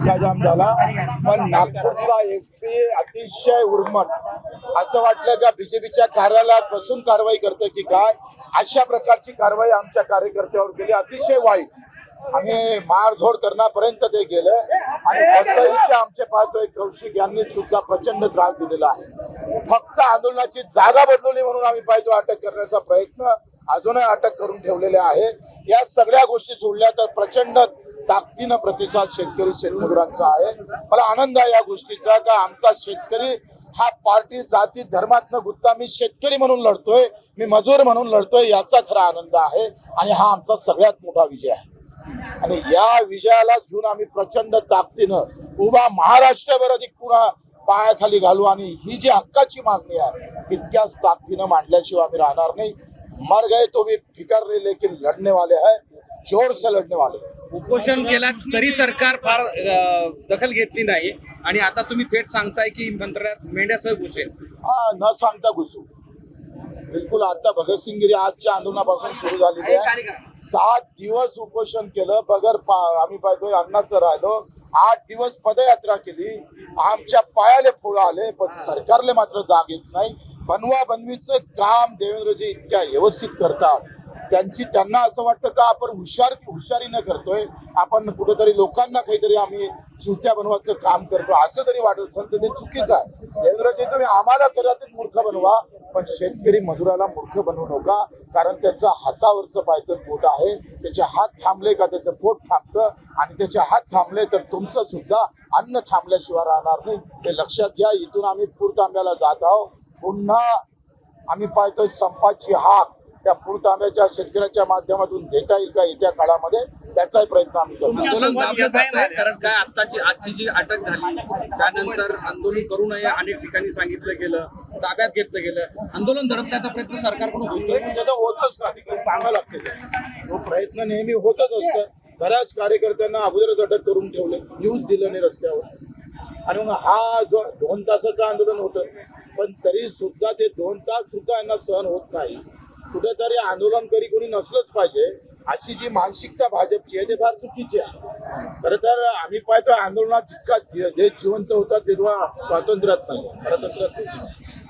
चक्काजाम झाला. पण नागपूरचा एस पी अतिशय उर्मट असं वाटलं का बीजेपीच्या कार्यालयात बसून कारवाई करते की काय? अशा प्रकारची कारवाई आमच्या कार्यकर्त्यावर केली. अतिशय वाईट. आम्ही मारझोड करण्यापर्यंत ते गेले. आणि वसईचे आमचे पाहतोय कौशिक यांनी सुद्धा प्रचंड त्रास दिलेला आहे. फक्त आंदोलनाची जागा बदलवली म्हणून आम्ही पाहतो अटक करण्याचा प्रयत्न अजूनही अटक करून ठेवलेले आहे. या सगळ्या गोष्टी सोडल्या तर प्रचंड ताकदीनं प्रतिसाद शेतकरी शेतमजुरांचा आहे. मला आनंद आहे या गोष्टीचा का आमचा शेतकरी हा पार्टी जाती धर्मात न गुत्ता मी शेतकरी म्हणून लढतोय मी मजूर म्हणून लढतोय याचा खरा आनंद आहे आणि हा आमचा सगळ्यात मोठा विजय आहे. आणि या विजयालाच घेऊन आम्ही प्रचंड ताकदीनं उभा महाराष्ट्रभर अधिक पुन्हा पायाखाली घालू आणि ही जी हक्काची मागणी आहे तितक्याच ताकदीनं मांडल्याशिवाय आम्ही राहणार नाही. मर गए तो भी फिकर नाही लेकिन लढने वाले है जोर से लढने वाले हैं. उपोषण केला तरी सरकार फार दखल घेतली नाही. आणि आता तुम्ही थेट सांगताय की मंत्रालयात मेंढ्यासह घुसेल. हा न सांगता घुसू. बिलकुल आता भगतसिंगगिरी आजच्या आंदोलनापासून सुरू झालेली आहे. सात दिवस उपोषण केलं. बगर पा- आम्ही पाहतोय अन्नाचं राहिलो. आठ दिवस पदयात्रा केली. आमच्या पायाले फोड आले पण सरकारले मात्र जाग येत नाही. बनवा बनवीचं काम देवेंद्रजी इतक्या व्यवस्थित करतात. त्यांची त्यांना असं वाटतं का आपण हुशार हुशारीनं करतोय? आपण कुठेतरी लोकांना काहीतरी आम्ही चिवत्या बनवायचं काम करतो. असं जरी वाटत असेल तर ते चुकीचं आहे. देवेंद्रजी तुम्ही आम्हाला ते मूर्ख बनवा पण शेतकरी मजुराला मूर्ख बनवू नका कारण त्याचं हातावरचं पायतर पोट आहे. त्याचे हात थांबले का त्याचं पोट थांबतं? आणि त्याचे हात थांबले तर तुमचं सुद्धा अन्न थांबल्याशिवाय राहणार नाही. ते लक्षात घ्या इथून आम्ही पूर तांब्याला जात आहोत. पुन्हा आम्ही पाहतोय संपाची हाक. त्या पूर तांब्याच्या शेतकऱ्याच्या माध्यमातून देता येईल का येत्या काळामध्ये? त्याचाही प्रयत्न आम्ही करतो कारण काय? आताची आजची जी अटक झाली त्यानंतर आंदोलन करू नये अनेक ठिकाणी सांगितलं गेलं ताब्यात घेतलं गेलं. आंदोलन दडपण्याचा प्रयत्न सरकारकडून होतोय? ते तर होतच ना सांगा लागते तो प्रयत्न नेहमी होतच असतं. बऱ्याच कार्यकर्त्यांना अगोदरच अटक करून ठेवले न्यूज दिलं नाही रस्त्यावर. आणि मग हा जो दोन तासाचं आंदोलन होतं पण तरी सुद्धा ते दोन तास सुद्धा यांना सहन होत नाही. कुठेतरी आंदोलनकरी कोणी नसलंच पाहिजे अशी जी मानसिकता भाजपची आहे ते फार चुकीची आहे. खरं तर आम्ही पाहतो आंदोलनात जितका देश जिवंत होता तेव्हा स्वातंत्र्यात नाही स्वातंत्र्यात नाही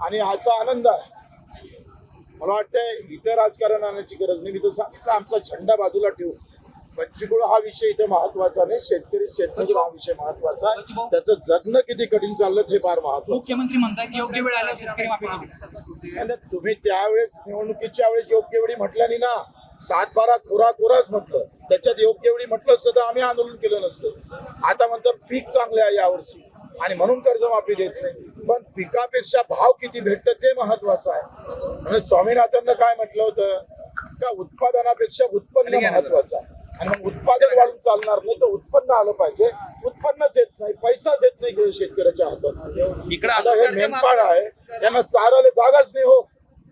आणि ह्याचा आनंद आहे. मला वाटतंय इथं राजकारण आणण्याची गरज नाही. मी तर सांगितलं आमचा झेंडा बाजूला ठेवून. बच्चीकुळ हा विषय इथे महत्त्वाचा नाही. शेतकरी शेतमजूर हा विषय महत्त्वाचा आहे. त्याचं जगणं किती कठीण चाललं हे फार महत्वाचं मुख्यमंत्री म्हणतात की योग्य वेळ शेतकरी. आणि तुम्ही त्यावेळेस निवडणुकीच्या वेळेस योग्य वेळी म्हटलं ना. सात बारा कोरा कोराच म्हटलं. त्याच्यात योग्य वेळी म्हटलं असतं तर आम्ही आंदोलन केलं नसतं. आता म्हणतं पीक चांगले आहे यावर्षी. आणि म्हणून कर्जमाफी देत नाही. पण पिकापेक्षा भाव किती भेटतं ते महत्वाचं आहे. म्हणजे स्वामीनाथननं काय म्हटलं होतं? का उत्पादनापेक्षा उत्पन्न महत्वाचं आहे. आणि मग उत्पादन वाढून चालणार नाही तर उत्पन्न आलं पाहिजे. उत्पन्नच येत नाही पैसाच येत नाही शेतकऱ्याच्या हातात. इकडे आता हे मेंढपाळ आहे यांना चारायला जागाच नाही हो.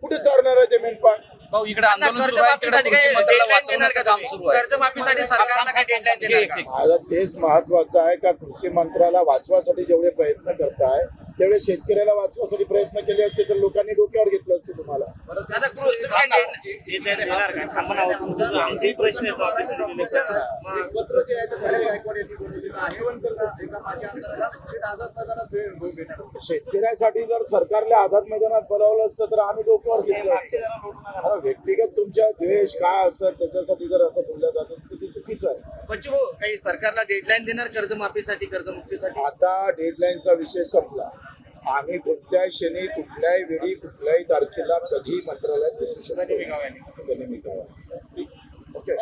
कुठे चारणार आहे ते मेंढपाळ? भाऊ इकडे आंदोलन सुरू आहे इकडे कृषी मंत्र्याला वाचवण्याचं काम? सुरू आहे कर्जमाफीसाठी सरकारला देणार का? तेच महत्वाचं आहे का कृषी मंत्र्याला वाचवासाठी जेवढे प्रयत्न करताय तेवढे शेतकऱ्याला वाचवासाठी प्रयत्न केले असते तर लोकांनी डोक्यावर घेतलं असते तुम्हाला. हो, शेतकऱ्यासाठी जर सरकारला आझाद मैदानात बोलावलं असतं तर आम्ही डोक्यावर घेतलं असतं. व्यक्तिगत तुमच्या द्वेष काय असेल त्याच्यासाठी जर असं बोललं जातं तर ते चुकीचं आहे. काही सरकारला डेडलाईन देणार कर्जमाफीसाठी कर्जमुक्तीसाठी? आता डेडलाईनचा विषय संपला. आम्ही कोणत्याही क्षणी कुठल्याही वेळी कुठल्याही तारखेला कधी मंत्रालयात दिसू शकतो. ओके.